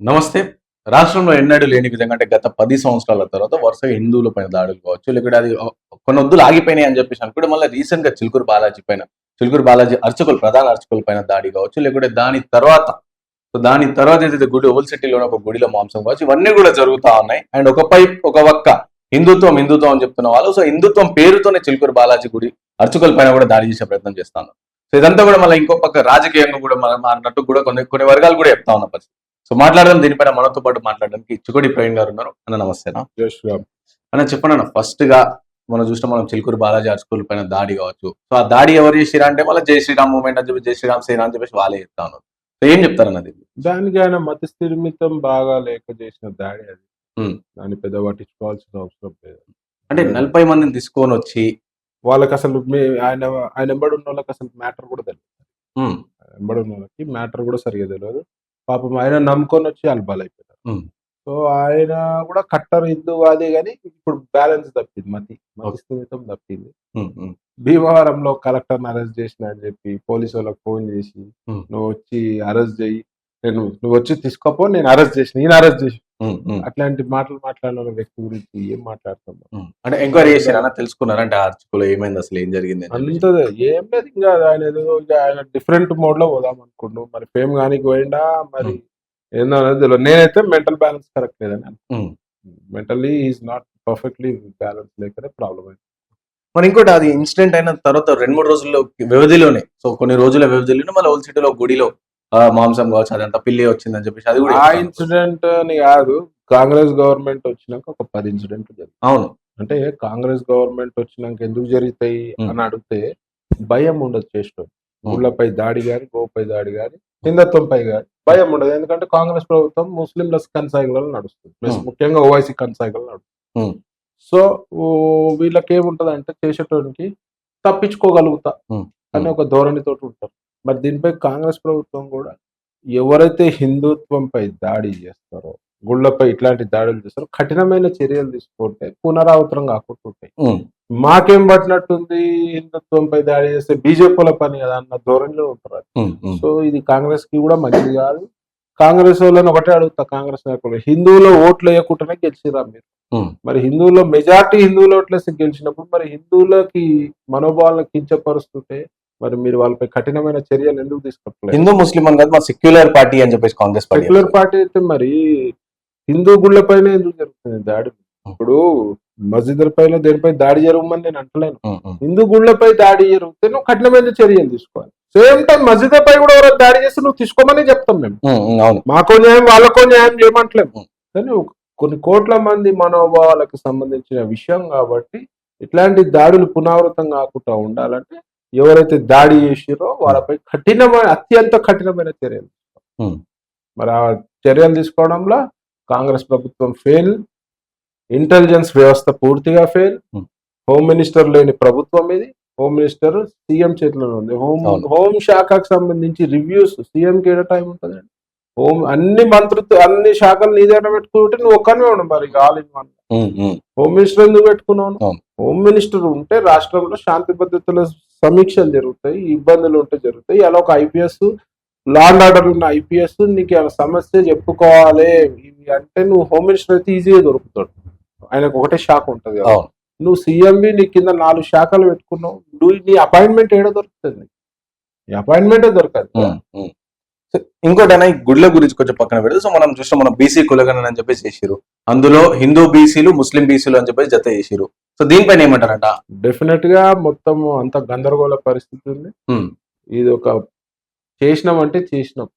నమస్తే. రాష్ట్రంలో ఎన్నడూ లేని విధంగా అంటే గత పది సంవత్సరాల తర్వాత వరుసగా హిందువుల పైన దాడులు కావచ్చు లేకపోతే అది కొన్ని వద్దులు ఆగిపోయినాయి అని చెప్పేసి అనుకుంటే మళ్ళీ రీసెంట్గా చిలుకూరు బాలాజీ పైన చిలుకూరు బాలాజీ అర్చకులు ప్రధాన అర్చకుల పైన దాడి కావచ్చు లేకుంటే దాని తర్వాత సో దాని తర్వాత ఏదైతే గుడి ఓల్ సిటీలో ఒక గుడిలో మాంసం కావచ్చు ఇవన్నీ కూడా జరుగుతా ఉన్నాయి. అండ్ ఒక పై ఒక ఒక్క హిందుత్వం హిందుత్వం అని చెప్తున్న వాళ్ళు సో హిందుత్వం పేరుతోనే చిలుకూరు బాలాజీ గుడి అర్చకుల పైన కూడా దాడి చేసే ప్రయత్నం చేస్తాను సో ఇదంతా కూడా మళ్ళీ ఇంకో పక్క రాజకీయంగా కూడా మనం అన్నట్టు కూడా కొన్ని కొన్ని వర్గాలు కూడా చెప్తా ఉన్న పరిస్థితి. సో మాట్లాడదాం దీనిపైన మనతో పాటు మాట్లాడడానికి చిక్కుడి ప్రవీణ్ గారు ఉన్నారు. అన్న శ్రీరామ్. అన్న చెప్పండి అన్న ఫస్ట్గా మనం చూసిన మనం చిలుకూరు బాలాజీ ఆర్ట్ స్కూల్ పైన దాడి కావచ్చు. సో ఆ దాడి ఎవరు చేసిరా అంటే మళ్ళీ జై శ్రీరామ్ మూమెంట్ అని చెప్పి జై శ్రీరామ్ సేన అని చెప్పేసి వాళ్ళే చెప్తా ఉన్నారు. సో ఏం చెప్తారు అన్నది దానికి ఆయన మత స్థిరమితం బాగా లేక చేసిన దాడి అది. దాన్ని పెద్ద పట్టించుకోవాల్సిన అవసరం లేదు. అంటే నలభై మందిని తీసుకొని వచ్చి వాళ్ళకి అసలు ఆయన ఆయన ఎంబడి ఉన్న వాళ్ళకి అసలు మ్యాటర్ కూడా తెలియదు ఎంబడి ఉన్న వాళ్ళకి మ్యాటర్ కూడా సరిగా తెలియదు పాపం ఆయన నమ్ముకొని వచ్చి వాళ్ళు బలైపోయారు. సో ఆయన కూడా కట్టర్ హిందూవాది కానీ ఇప్పుడు బ్యాలెన్స్ తప్పింది. మతి మత స్థిమితం తప్పింది. భీమవరంలో కలెక్టర్ అరెస్ట్ చేసిన అని చెప్పి పోలీసు వాళ్ళకి ఫోన్ చేసి. నువ్వు వచ్చి అరెస్ట్ చేయి నేను నువ్వు వచ్చి తీసుకోపో నేను అరెస్ట్ చేసిన. నేను అరెస్ట్ చేసి అట్లాంటి మాటలు మాట్లాడిన వ్యక్తి గురించి ఏం మాట్లాడుతున్నాం. అంటే ఎంక్వైరీ చేసిరా తెలుసుకున్నారా? అంటే ఆ అర్చకులు ఏమైంది అసలు? ఏం జరిగింది? అంతదే. ఏం లేదు ఇంకా ఆయన ఏదో ఆయన డిఫరెంట్ మోడ్లో పోదాం అనుకుండు. మరి ఫేమ్ కానీ పోయిండా? మరి ఏందో అనేది తెలియదు నేనైతే మెంటల్ బ్యాలెన్స్ కరెక్ట్ లేదని. Mentally is not perfectly balance లేకనే ప్రాబ్లం అయింది. మరి ఇంకోటి అది ఇన్సిడెంట్ అయిన తర్వాత రెండు మూడు రోజుల్లో వ్యవధిలోనే సో కొన్ని రోజుల వ్యవధిలోనే మళ్ళీ ఓల్డ్ సిటీలో గుడిలో మాంసం కావచ్చు అదంతా పిల్లి వచ్చిందని చెప్పేసి అది కూడా ఆ. ఇన్సిడెంట్ అని కాదు కాంగ్రెస్ గవర్నమెంట్ వచ్చినాక ఒక పది ఇన్సిడెంట్లు జరిగాయి అవును అంటే కాంగ్రెస్ గవర్నమెంట్ వచ్చినాక ఎందుకు జరుగుతాయి. అని అడిగితే భయం ఉండదు Hmm. ఊళ్ళపై దాడి కానీ గోపై దాడి కానీ హిందుత్వంపై కానీ భయం ఉండదు ఎందుకంటే కాంగ్రెస్ ప్రభుత్వం ముస్లింల కన్సాయిగలలో నడుస్తుంది ప్లస్. ముఖ్యంగా ఓవైసీ కన్సాయిగలు. నడుస్తుంది సో వీళ్ళకి ఏముంటది అంటే చేసేటోనికి తప్పించుకోగలుగుతా. అని ఒక ధోరణితో ఉంటారు మరి దీనిపై కాంగ్రెస్ ప్రభుత్వం కూడా ఎవరైతే హిందుత్వంపై దాడి చేస్తారో గుళ్ళపై ఇట్లాంటి దాడులు చేస్తారో కఠినమైన చర్యలు తీసుకుంటే పునరావృతం కాకుండా ఉంటాయి. మాకేం పట్టినట్టుంది హిందుత్వంపై దాడి చేస్తే బీజేపీల పని కదా అన్న ధోరణిలో ఉంటారు సో ఇది కాంగ్రెస్కి కూడా మంచిది కాదు. కాంగ్రెస్ వాళ్ళని ఒకటే అడుగుతా కాంగ్రెస్ నాయకులు హిందువుల ఓట్లు వేయకుండానే గెలిచిరా మీరు. మరి హిందువుల్లో మెజార్టీ హిందువుల ఓట్లేసి గెలిచినప్పుడు మరి హిందువులకి మనోభావాలను కించపరుస్తుంటే మరి మీరు వాళ్ళపై కఠినమైన చర్యలు ఎందుకు తీసుకోవట్లేదు హిందూ ముస్లిం అని కాదు మా సెక్యులర్ పార్టీ అని చెప్పేసి కాంగ్రెస్ పార్టీ సెక్యులర్ పార్టీ అయితే మరి హిందూ గుళ్ళపైన ఎందుకు జరుగుతుంది దాడి? ఇప్పుడు మసీదుల పైన దేనిపై దాడి జరగమని నేను అంటలేను. హిందూ గుళ్ళపై దాడి జరిగితే నువ్వు కఠినమైన చర్యలు తీసుకోవాలి. సేమ్ టైం మసీదుపై కూడా ఎవరైనా దాడి చేస్తే నువ్వు తీసుకోమని చెప్తాం మేము. అవును. మాకో న్యాయం వాళ్ళకో న్యాయం చేయమంటలేము. కానీ కొన్ని కోట్ల మంది మనోభావాలకు సంబంధించిన విషయం కాబట్టి ఇట్లాంటి దాడులు పునరావృతం కాకుండా ఉండాలంటే ఎవరైతే దాడి చేసిరో వాళ్ళపై కఠినమైన అత్యంత కఠినమైన చర్యలు. మరి ఆ చర్యలు తీసుకోవడంలో కాంగ్రెస్ ప్రభుత్వం ఫెయిల్ ఇంటెలిజెన్స్ వ్యవస్థ పూర్తిగా ఫెయిల్. హోమ్ మినిస్టర్ లేని ప్రభుత్వం ఇది హోమ్ మినిస్టర్ సీఎం చేతిలో ఉంది హోమ్. హోమ్ శాఖకు సంబంధించి రివ్యూస్ సీఎం కి టైం ఉంటుందండి హోమ్ అన్ని మంత్రిత్వ అన్ని శాఖలు నీ దగ్గర పెట్టుకుంటే నువ్వు ఒక్కనే ఉండు మరి all in one home minister ఎందుకు పెట్టుకున్నావు. హోమ్ మినిస్టర్ ఉంటే రాష్ట్రంలో శాంతి భద్రతల సమీక్షలు జరుగుతాయి ఇబ్బందులు ఉంటే జరుగుతాయి. అలా ఒక ఐపీఎస్ లా అండ్ ఆర్డర్ ఉన్న ఐపీఎస్ నీకు ఏమైనా సమస్య చెప్పుకోవాలి ఇవి అంటే నువ్వు హోమ్ మినిస్టర్ అయితే ఈజీగా దొరుకుతాడు. ఆయనకు ఒకటే శాఖ ఉంటది కదా. నువ్వు సీఎంబి నీ కింద నాలుగు శాఖలు పెట్టుకున్నావు. నువ్వు నీ అపాయింట్మెంట్ ఏడో దొరుకుతుంది? నీ అపాయింట్మెంటే దొరకదు. ఇంకోటి అన్న ఈ గుడ్ల గురించి కొంచెం పక్కన పెడితే సో మనం చూసిన మనం బీసీ కులగణన అని చెప్పేసి చేసిరు అందులో హిందూ బీసీలు ముస్లిం బీసీలు అని చెప్పేసి జత చేసిరు సో దీనిపైన ఏమంటారంట? డెఫినెట్గా మొత్తం అంత గందరగోళ పరిస్థితి ఉంది. ఇది ఒక చేసినాం అంటే చేసినాం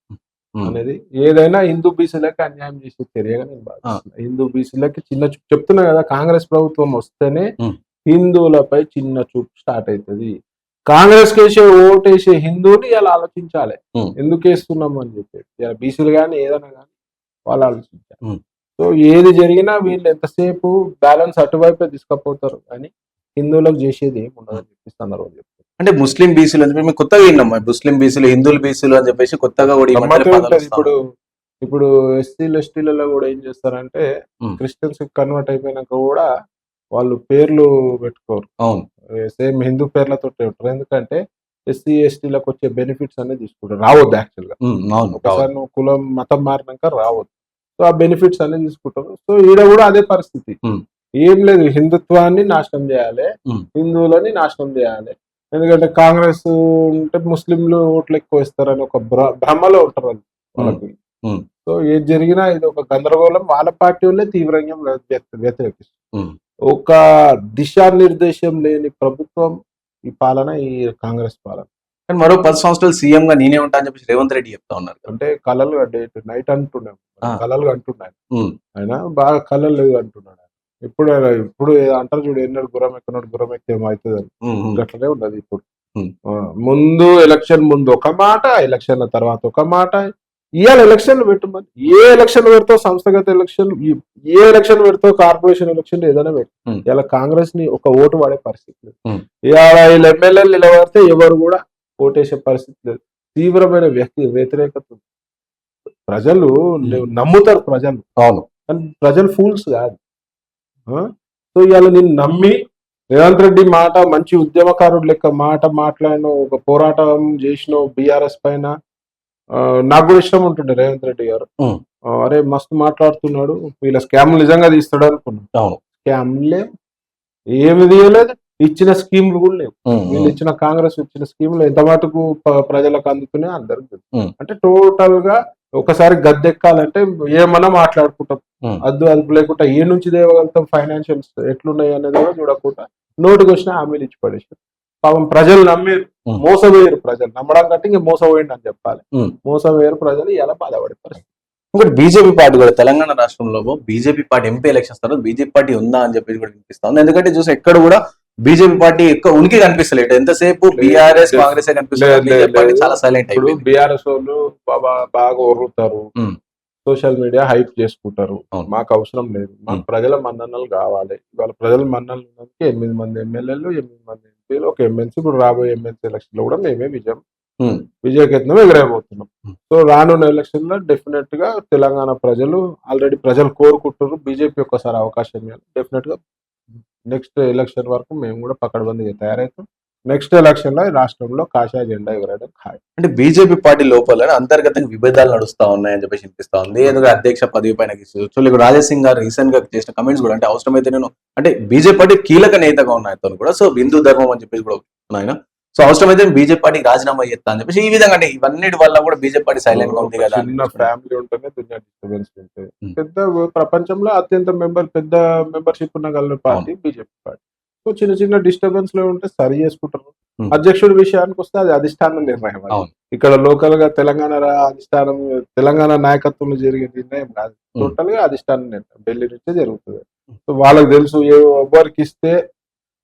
అనేది. ఏదైనా హిందూ బీసీలకి అన్యాయం చేసే చర్యగా నేను భావిస్తున్నా. హిందూ బీసీలకి చిన్న చూపు చెప్తున్నా కదా కాంగ్రెస్ ప్రభుత్వం వస్తేనే. హిందువులపై చిన్న చూపు స్టార్ట్ అవుతుంది కాంగ్రెస్ కేసే ఓటేసే హిందువుని ఇలా ఆలోచించాలి. ఎందుకు వేస్తున్నాం అని చెప్పి ఇలా బీసీలు కానీ ఏదైనా కానీ వాళ్ళు ఆలోచించాలి. సో ఏది జరిగినా వీళ్ళు ఎంతసేపు బ్యాలెన్స్ అటువైపే తీసుకుపోతారు కానీ హిందువులకు చేసేది ఏమి ఉండదని చెప్పి సందర్భం చెప్తారు అంటే ముస్లిం బీసీలు అని చెప్పి మేము కొత్తగా విన్నాం. ముస్లిం బీసీలు హిందువులు బీసీలు అని చెప్పేసి కొత్తగా కూడా ఈ మధ్యలో గమ్మత్తే పదాలు ఉంటది. వస్తా ఇప్పుడు ఇప్పుడు ఎస్సీలు ఎస్టీలలో కూడా ఏం చేస్తారంటే. క్రిస్టియన్స్ కన్వర్ట్ అయిపోయినాక కూడా వాళ్ళు పేర్లు పెట్టుకోరు. అవును. సేమ్ హిందూ పేర్లతో ఉంటారు. ఎందుకంటే ఎస్సీ ఎస్టీలకు వచ్చే బెనిఫిట్స్ అనేది తీసుకుంటారు. రావద్దు యాక్చువల్గా ఉమ్, అవును. ఒకసారి నువ్వు కులం మతం మారినాక రావద్దు. సో ఆ బెనిఫిట్స్ అన్ని తీసుకుంటారు సో ఈడ కూడా అదే పరిస్థితి. ఏం లేదు హిందుత్వాన్ని నాశనం చేయాలి. హిందువులని నాశనం చేయాలి. ఎందుకంటే కాంగ్రెస్ ఉంటే ముస్లింలు ఓట్లు ఎక్కువ ఇస్తారని ఒక భ్ర- భ్రమలో ఉంటారు. వాళ్ళు వాళ్ళకి. సో ఏది జరిగినా ఇది ఒక గందరగోళం. వాళ్ళ పార్టీ వాళ్ళే తీవ్రంగా వ్యతిరేక- వ్యతిరేకిస్తారు. Hmm. ఒక దిశానిర్దేశం లేని ప్రభుత్వం ఈ పాలన ఈ కాంగ్రెస్ పాలన. కానీ మరో పది సంవత్సరాలు సీఎం గా నేనే ఉంటా అని చెప్పేసి రేవంత్ రెడ్డి చెప్తా ఉన్నారు. అంటే కళలు నైట్ అంటున్నాం. కళలు అంటున్నాయి. ఆయన బాగా కళలు లేదు అంటున్నాడు. ఇప్పుడు ఇప్పుడు అంటారు చూడు ఎన్నడు గుర్రం ఎక్కనాడు గుర్రం ఎక్కితే ఏమవుతుంది అని. అట్లనే ఉన్నది ఇప్పుడు. ముందు ఎలక్షన్ ముందు ఒక మాట ఎలక్షన్ తర్వాత ఒక మాట. ఇవాళ ఎలక్షన్లు పెట్టమని ఏ ఎలక్షన్ పెడతావు? సంస్థగత ఎలక్షన్ ఏ ఎలక్షన్ పెడతావు? కార్పొరేషన్ ఎలక్షన్ ఏదైనా పెట్టు. ఇలా కాంగ్రెస్ని ఒక ఓటు పడే పరిస్థితి. ఇవాళ వీళ్ళు ఎమ్మెల్యేలు నిలబడితే ఎవరు కూడా ఓటేసే పరిస్థితి లేదు తీవ్రమైన వ్యక్తి వ్యతిరేకత ఉంది. ప్రజలు నమ్ముతారు ప్రజలు. అవును. కానీ ప్రజలు ఫూల్స్ కాదు? సో ఇవాళ నేను నమ్మి రేవంత్ రెడ్డి మాట మంచి ఉద్యమకారుడు లెక్క మాట మాట్లాడిన ఒక పోరాటం చేసిన బీఆర్ఎస్ పైన. నాకు కూడా ఇష్టం ఉంటుండే రేవంత్ రెడ్డి గారు. అరే మస్తు మాట్లాడుతున్నాడు వీళ్ళ స్కామ్ నిజంగా తీస్తాడు అనుకున్నాను స్కామ్ లేవు ఏమి తీయలేదు. ఇచ్చిన స్కీమ్లు కూడా లేవు. వీళ్ళు ఇచ్చిన కాంగ్రెస్ ఇచ్చిన స్కీమ్లు ఎంత మటుకు ప్రజలకు అందుతున్నాయి అందరికి. అంటే టోటల్గా ఒకసారి గద్దెక్కాలంటే ఏమన్నా మాట్లాడుకుంటాం. అద్దు అదుపు లేకుండా ఏ నుంచి తేవగలుగుతాం ఫైనాన్షియల్స్ ఎట్లున్నాయి అనేది కూడా చూడకుండా నోటికి వచ్చిన హామీలు ఇచ్చి పడేసారు పాపం ప్రజలు నమ్మిరు. మోసపోయారు ప్రజలు. నమ్మడం కంటే ఇంకా మోసపోయింది అని చెప్పాలి. మోసపోయారు ప్రజలు ఎలా బాధపడే పరిస్థితి. ఇంకోటి బీజేపీ పార్టీ కూడా తెలంగాణ రాష్ట్రంలో బీజేపీ పార్టీ ఎంపీ ఎలక్షన్స్ తర్వాత బీజేపీ పార్టీ ఉందా అని చెప్పేసి కూడా వినిపిస్తా ఉంది. ఎందుకంటే చూసి ఎక్కడ కూడా బీజేపీ పార్టీ ఎక్కువ ఉనికి కనిపిస్తలేదు ఎంతసేపు బీఆర్ఎస్. కాంగ్రెస్ కనిపిస్తుంది. చాలా సైలెంట్ ఇప్పుడు బీఆర్ఎస్ వాళ్ళు బాబా బాగా ఒర్రుతారు. సోషల్ మీడియా హైప్ చేసుకుంటారు. మాకు అవసరం లేదు మాకు ఉం. ప్రజల మన్ననలు కావాలి ఇవాళ ప్రజల మన్ననలు ఉన్నందుకు ఎనిమిది మంది ఎమ్మెల్యేలు ఎనిమిది మంది ఎంపీలు ఒక ఎమ్మెల్సీ ఇప్పుడు రాబోయే ఎమ్మెల్సీ ఎలక్షన్లో కూడా మేమే విజయం. విజయకేతనం ఎగరేయబోతున్నాం. సో రానున్న ఎలక్షన్లో డెఫినెట్గా తెలంగాణ ప్రజలు ఆల్రెడీ ప్రజలు కోరుకుంటున్నారు బీజేపీ ఒక్కసారి అవకాశం డెఫినెట్గా నెక్స్ట్ ఎలక్షన్ వరకు మేము కూడా పకడ్బందీగా తయారవుతాం. నెక్స్ట్ ఎలక్షన్లో రాష్ట్రంలో కాషాయ జెండా ఎగరడం ఖాయం. అంటే బీజేపీ పార్టీ లోపల అంతర్గతంగా విభేదాలు నడుస్తా ఉన్నాయని చెప్పేసి వినిపిస్తా ఉంది. ఎందుకంటే అధ్యక్ష పదవి పైన సో రాజేష్ సింగ్ గారు రీసెంట్గా చేసిన కమెంట్స్ కూడా అంటే అవసరమైతే నేను అంటే బీజేపీ పార్టీ కీలక నేతగా ఉన్నాయి అతను కూడా సో హిందూ ధర్మం అని చెప్పేసి కూడా ఆయన సో అవసరమైతే బీజేపీ పార్టీకి రాజీనామా చేస్తా అని చెప్పేసి ఈ విధంగా అంటే ఇవన్నిటి వల్ల కూడా బీజేపీ పార్టీ సైలెంట్గా ఉంది కదా చిన్న ఫ్యామిలీ ఉంటేనే దునియా డిస్టర్బెన్స్ ఉంటాయి. పెద్ద ప్రపంచంలో అత్యంత మెంబర్ పెద్ద మెంబర్షిప్ ఉన్న గల పార్టీ బీజేపీ పార్టీ సో చిన్న చిన్న డిస్టర్బెన్స్లో ఉంటే సరి చేసుకుంటారు. అధ్యక్షుడి విషయానికి వస్తే అది అధిష్టానం నిర్ణయం. ఇక్కడ లోకల్గా తెలంగాణ అధిష్టానం తెలంగాణ నాయకత్వంలో జరిగే నిర్ణయం కాదు. టోటల్గా అధిష్టానం నిర్ణయం. ఢిల్లీ నుంచే జరుగుతుంది. సో వాళ్ళకి తెలుసు ఎవరికి ఇస్తే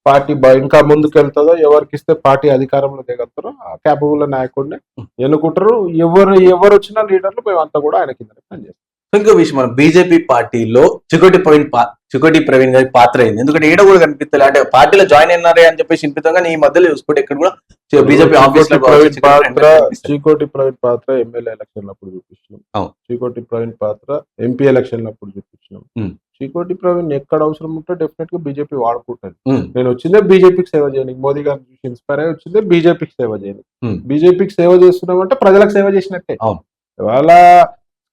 పార్టీ ఇంకా ముందుకు వెళ్తుందో ఎవరికి ఇస్తే పార్టీ అధికారంలో దిగలుగుతారో ఆ క్యాపబుల్ నాయకుడిని. ఎన్నుకుంటారు ఎవరు ఎవరు వచ్చిన లీడర్లు మేమంతా కూడా ఆయన కింద పనిచేస్తాం ఇంకో విషయం మన బీజేపీ పార్టీలో చికోటి ప్రవీణ్ చికోటి ప్రవీణ్ గారి పాత్ర అయింది ఎందుకంటే ఈడ కూడా కనిపిస్తలే అంటే పార్టీలో జాయిన్ అయినారే అని చెప్పేసి వినిపిస్తాం కానీ ఈ మధ్యలో చూసుకుంటే ఇక్కడ కూడా బీజేపీ ఆఫీస్లో చీకోటి ప్రవీణ్ పాత్ర ఎమ్మెల్యే ఎలక్షన్ అప్పుడు చూపించినాం. చీకోటి ప్రవీణ్ పాత్ర ఎంపీ ఎలక్షన్ అప్పుడు చూపించినాం. చీకోటి ప్రవీణ్ ఎక్కడ అవసరం ఉంటే డెఫినెట్గా బీజేపీ వాడుకుంటుంది నేను వచ్చిందే బీజేపీకి సేవ చేయడానికి మోదీ గారు చూసి ఇన్స్పైర్ అయ్యి వచ్చిందే బీజేపీకి సేవ చేయడానికి. బీజేపీకి సేవ చేస్తున్నాం అంటే ప్రజలకు సేవ చేసినట్టే. ఇవాళ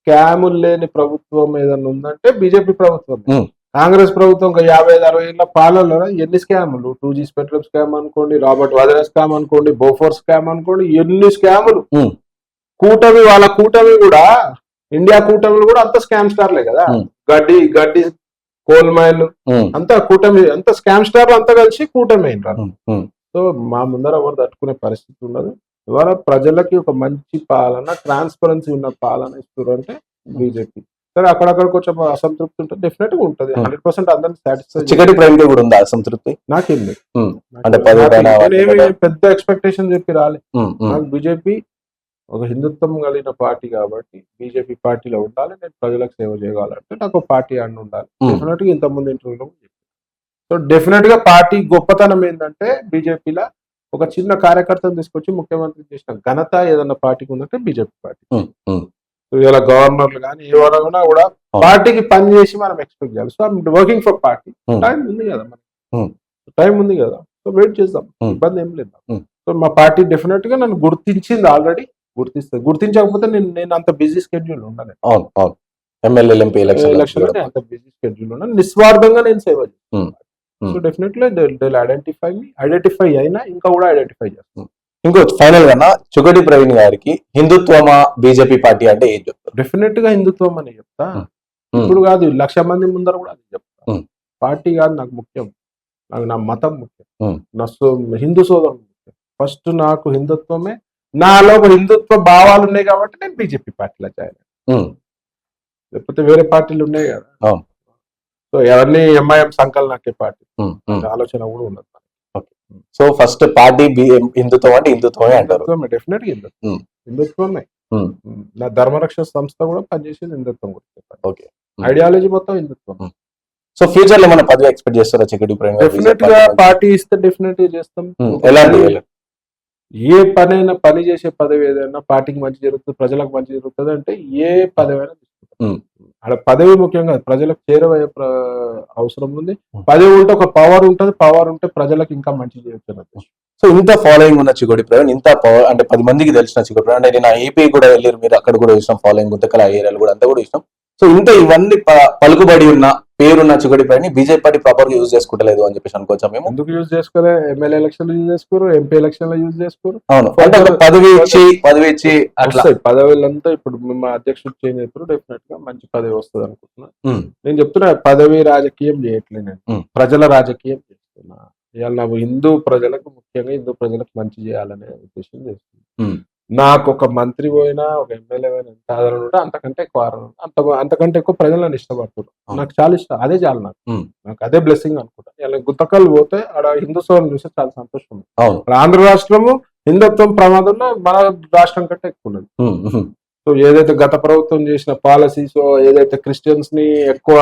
స్కాములు లేని ప్రభుత్వం ఏదన్నా ఉందంటే బీజేపీ ప్రభుత్వం ఉం. కాంగ్రెస్ ప్రభుత్వం ఒక యాభై ఐదు అరవై ఏళ్ళ పాలనలో ఎన్ని స్కాములు టూ జీ స్పెక్ట్రమ్ స్కామ్ అనుకోండి రాబర్ట్ వాద్రా స్కామ్ అనుకోండి బోఫోర్ స్కామ్ అనుకోండి ఎన్ని స్కాములు. కూటమి వాళ్ళ కూటమి కూడా ఇండియా కూటమిలు కూడా అంత స్కామ్ స్టార్లే కదా. గడ్డి గడ్డి కోల్ మైల్ అంతా కూటమి అంత స్కామ్ స్టార్ అంతా కలిసి కూటమి అయినారు సో మా ముందర ఎవరు తట్టుకునే పరిస్థితి ఉండదు. ఇవాళ ప్రజలకి ఒక మంచి పాలన ట్రాన్స్పరెన్సీ ఉన్న పాలన ఇస్తారు అంటే బీజేపీ. సరే అక్కడక్కడ కొంచెం అసంతృప్తి ఉంటుంది డెఫినెట్గా ఉంటుంది. హండ్రెడ్ పర్సెంట్ అందరిని సాటిస్ఫై చికటి గారు కూడా ఉందా అసంతృప్తి? నాకేం లేదు. Hmm. నాకేం అంటే పెద్ద ఎక్స్పెక్టేషన్ చెప్పి రాలే. నాకు బీజేపీ ఒక హిందుత్వం కలిగిన పార్టీ కాబట్టి బీజేపీ పార్టీలో ఉండాలి నేను ప్రజలకు సేవ చేయగలంటే నాకు పార్టీ అండ్ ఉండాలి Hmm. డెఫినెట్గా ఇంతకుముందు ఇంటర్వ్యూలో సో డెఫినెట్గా పార్టీ గొప్పతనం ఏంటంటే బీజేపీలో ఒక చిన్న కార్యకర్తను తీసుకొచ్చి ముఖ్యమంత్రి చేసిన ఘనత ఏదన్నా పార్టీకి ఉందంటే బీజేపీ పార్టీ ఇలా గవర్నర్లు కానీ ఎవరైనా కూడా. పార్టీకి పని చేసి మనం ఎక్స్పెక్ట్ చేయాలి so working for party. Time ఉంది కదా. మనకి టైం ఉంది కదా సో వెయిట్ చేద్దాం. ఇబ్బంది ఏం లేదు. సో మా పార్టీ డెఫినెట్గా నన్ను గుర్తించింది ఆల్రెడీ గుర్తిస్తుంది. గుర్తించకపోతే నేను నేను అంత బిజీ స్కెడ్యూల్ ఉండను అవును అవును. ఎమ్మెల్యే ఎంపీ ఎలక్షన్ ఎలక్షన్ అంత బిజీ షెడ్యూల్ ఉన్నా నిస్వార్థంగా నేను సేవ. చేస్తాను. So definitely they identify me identify అయినా ఇంకా కూడా ఐడెంటిఫై చేస్తాను. ఇంకో ఫైనల్గా చుగడి ప్రవీణ్ గారికి హిందుత్వమా బీజేపీ పార్టీ అంటే ఏం చెప్తారు? డెఫినెట్గా హిందుత్వం అని చెప్తా. ఇప్పుడు కాదు లక్ష మంది ముందర కూడా అది చెప్తా. పార్టీ కాదు నాకు ముఖ్యం. నాకు నా మతం ముఖ్యం. నా సో హిందూ సోదరుడు ముఖ్యం. ఫస్ట్ నాకు హిందుత్వమే నాలో ఒక హిందుత్వ భావాలు ఉన్నాయి కాబట్టి నేను బీజేపీ పార్టీలో జాయిన్ లేకపోతే వేరే పార్టీలు ఉన్నాయి కదా. సో ఎవరిని ఎంఐఎం సంకల్ నాకే పార్టీ. ఆలోచన కూడా ఉన్నది సో ఫస్ట్ పార్టీ హిందుత్వం అంటే హిందుత్వమే అంటారు. డెఫినెట్ హిందుత్వం. హిందుత్వమే. నా ధర్మరక్షణ సంస్థ కూడా పనిచేసేది హిందుత్వం గురించి ఓకే. ఐడియాలజీ మొత్తం హిందుత్వం. సో ఫ్యూచర్లో ఏమైనా పదవి ఎక్స్పెక్ట్ చేస్తారా చికెటి గారు డెఫినెట్గా పార్టీ ఇస్తే డెఫినెట్గా చేస్తాం ఎలాంటి ఏ పనైనా పని చేసే పదవి ఏదైనా పార్టీకి మంచి జరుగుతుంది ప్రజలకు మంచి జరుగుతుంది అంటే ఏ పదవి అయినా. అక్కడ పదవి ముఖ్యంగా ప్రజలకు చేరవయ్యే అవసరం ఉంది. పదవి ఉంటే ఒక పవర్ ఉంటుంది పవర్ ఉంటే ప్రజలకు ఇంకా మంచి చేయొచ్చు. సో ఇంత ఫాలోయింగ్ ఉన్న చికోడి ప్రవీణ్ ఇంత పవర్ అంటే పది మందికి తెలిసిన చికోడి ప్రవీణ్ అంటే నేను ఏపీ కూడా వెళ్ళారు మీరు అక్కడ కూడా ఇష్టం ఫాలోయింగ్ గుంతకల ఏరియాలు కూడా అంతా కూడా ఇష్టం సో ఇంత ఇవన్నీ పలుకుబడి ఉన్న పేరున్న చికోడి ప్రవీణ్ బీజేపీ పార్టీ ప్రాపర్గా యూజ్ చేసుకుంటలేదు అని చెప్పేసి అనుకోవచ్చా మేము? ఎందుకు యూజ్ చేసుకోలే? ఎమ్మెల్యే ఎలక్షన్ యూజ్ చేసుకోరు ఎంపీ ఎలక్షన్లో యూజ్ చేసుకోరు. అవును. అంటే పదవి ఇచ్చి పదవి ఇచ్చి అట్లా. పదవులంతా ఇప్పుడు మా అధ్యక్షుడు చేంజ్ అయినప్పుడు డెఫినెట్గా మంచి పదవి వస్తుంది అనుకుంటున్నా. నేను చెప్తున్నా పదవి రాజకీయం చేయట్లేదు నేను. ప్రజల రాజకీయం చేస్తున్నా. ఇవాళ నాకు హిందూ ప్రజలకు ముఖ్యంగా హిందూ ప్రజలకు మంచి చేయాలనే ఉద్దేశం ఉమ్, నాకు ఒక మంత్రి పోయినా ఒక ఎమ్మెల్యే పోయినా ఎంత ఆదరణ ఉంటే అంతకంటే ఎక్కువ ఆదరణ. అంత అంతకంటే ఎక్కువ ప్రజలు నన్ను ఇష్టపడుతున్నారు. నాకు చాలా ఇష్టం. అదే చాలు నాకు. నాకు అదే బ్లెస్సింగ్ అనుకుంటా. ఇలా గుత్తకల్ పోతే ఆడ హిందూ సోదరులు చూస్తే చాలా సంతోషం. ఆంధ్ర రాష్ట్రము హిందుత్వం ప్రమాదంలో మన రాష్ట్రం కంటే ఎక్కువ ఉన్నది. సో ఏదైతే గత ప్రభుత్వం చేసిన పాలసీస్ ఏదైతే క్రిస్టియన్స్ని ఎక్కువ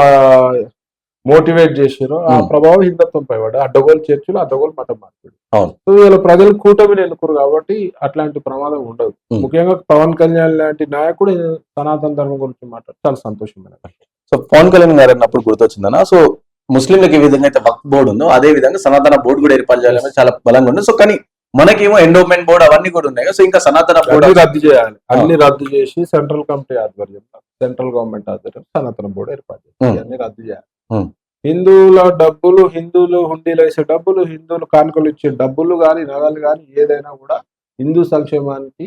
మోటివేట్ చేసారో ఆ. ప్రభావం హిందుత్వం పై పడ్డ అడ్డగోలు చర్చలు అడ్డగోలు మతం మార్పిడి. సో వీళ్ళ ప్రజలు కూటమిని ఎన్నుకోరు కాబట్టి అట్లాంటి ప్రమాదం ఉండదు. ముఖ్యంగా పవన్ కళ్యాణ్ లాంటి నాయకుడు సనాతన ధర్మం గురించి మాట్లాడి చాలా సంతోషమైన. సో పవన్ కళ్యాణ్ గారు అన్నప్పుడు గుర్తొచ్చిందన్న సో ముస్లింలకు ఏ విధంగా అయితే వక్ బోర్డు ఉందో అదే విధంగా సనాతన బోర్డు కూడా ఏర్పాటు చేయాలని చాలా బలంగా ఉంది సో కానీ మనకేమో ఎండోమెంట్ బోర్డు అవన్నీ కూడా ఉన్నాయి. సో ఇంకా సనాతన బోర్డు రద్దు చేయాలి అన్ని రద్దు చేసి సెంట్రల్ కమిటీ ఆధ్వర్యంలో సెంట్రల్ గవర్నమెంట్ ఆధ్వర్యంలో సనాతన బోర్డు ఏర్పాటు చేయాలి. అన్ని రద్దు చేయాలి. హిందువుల డబ్బులు హిందువులు హుండీలు వేసే డబ్బులు హిందువులు కానుకలు ఇచ్చే డబ్బులు కానీ నగలు కానీ ఏదైనా కూడా హిందూ సంక్షేమానికి.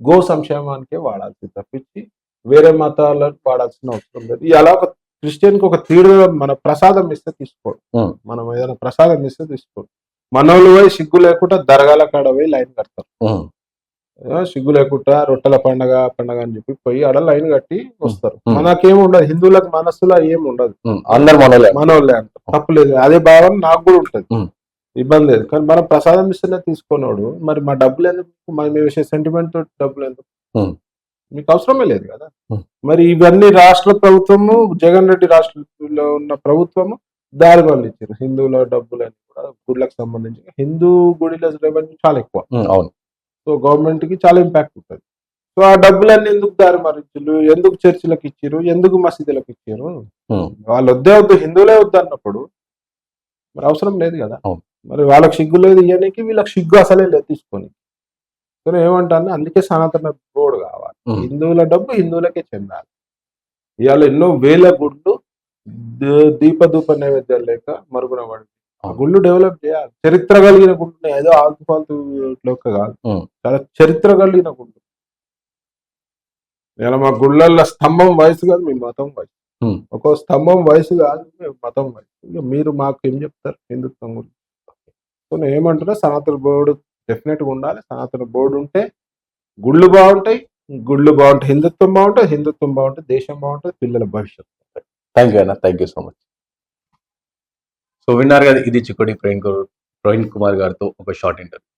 గో సంక్షేమానికే వాడాల్సి తప్పించి వేరే మతాలను వాడాల్సిన అవసరం లేదు. ఇలా ఒక క్రిస్టియన్కి ఒక తీరు మన ప్రసాదం ఇస్తే తీసుకోడు. మనం ఏదైనా ప్రసాదం ఇస్తే తీసుకోడు. మనోళ్ళు పోయి సిగ్గు లేకుండా దరగాల కాడ పోయి లైన్ కడతారు. సిగ్గు లేకుండా రొట్టెల పండగ పండగ అని చెప్పి పోయి ఆడ లైన్ కట్టి వస్తారు. మనకేం ఉండదు. హిందువులకు మనస్సులో ఏం ఉండదు. అందరు మనోలే మనోళ్ళే అంట తప్పులేదు అదే భావన నాకు కూడా ఉంటది. ఇబ్బంది లేదు. కానీ మనం ప్రసాదం ఇస్తేనే తీసుకున్నాడు. మరి మా డబ్బులు ఎందుకు? మేము వేసే సెంటిమెంట్ తోటి డబ్బులు ఎందుకు. మీకు అవసరమే లేదు కదా. మరి ఇవన్నీ రాష్ట్ర ప్రభుత్వము జగన్ రెడ్డి రాష్ట్రంలో ఉన్న ప్రభుత్వము దారి వాళ్ళు ఇచ్చారు హిందువుల డబ్బులు అని కూడా గుడ్లకు సంబంధించి. హిందూ గుడిల రెవెన్యూ చాలా ఎక్కువ. అవును. సో గవర్నమెంట్కి చాలా ఇంపాక్ట్ ఉంటుంది. సో ఆ డబ్బులన్నీ ఎందుకు దారి మరించారు ఎందుకు చర్చిలకు ఇచ్చారు ఎందుకు మసీదులకు ఇచ్చారు వాళ్ళు వద్దే వద్దు హిందువులే వద్దు అన్నప్పుడు మరి అవసరం లేదు కదా. మరి వాళ్ళకి సిగ్గు లేదు ఇవడానికి వీళ్ళకి సిగ్గు అసలే లేదు తీసుకొని. సో ఏమంటాను అందుకే సనాతన బోర్డు కావాలి. హిందువుల డబ్బు హిందువులకే చెందాలి. ఇవాళ ఎన్నో వేల గుళ్ళు ద- దీపధూప నైవేద్యాలు లేక మరుగున ఆ గుళ్ళు డెవలప్ చేయాలి చరిత్ర కలిగిన గుళ్ళు ఏదో ఆల్తు ఫాల్తు లోక కాదు. చాలా చరిత్ర కలిగిన గుళ్ళు. ఇలా మా గుళ్ళల్లో స్తంభం వయసు కాదు మీ మతం వయసు. ఒక్కో స్తంభం వయసు కాదు మీ మతం వయసు. ఇక మీరు మాకు ఏం చెప్తారు? హిందుత్వం గురించి. సో నేను ఏమంటున్నా సనాతన బోర్డు డెఫినెట్గా ఉండాలి. సనాతన బోర్డు ఉంటే గుళ్ళు బాగుంటాయి. గుళ్ళు బాగుంటాయి హిందుత్వం బాగుంటుంది. హిందుత్వం బాగుంటుంది దేశం బాగుంటుంది. పిల్లల భవిష్యత్తు థ్యాంక్ యూ అన్న. Thank you so much so విన్నారు కదా ఇది చిక్కుడి ప్రవీణ్ కుమార్ ప్రవీణ్ కుమార్ గారితో ఒక షార్ట్ ఇంటర్వ్యూ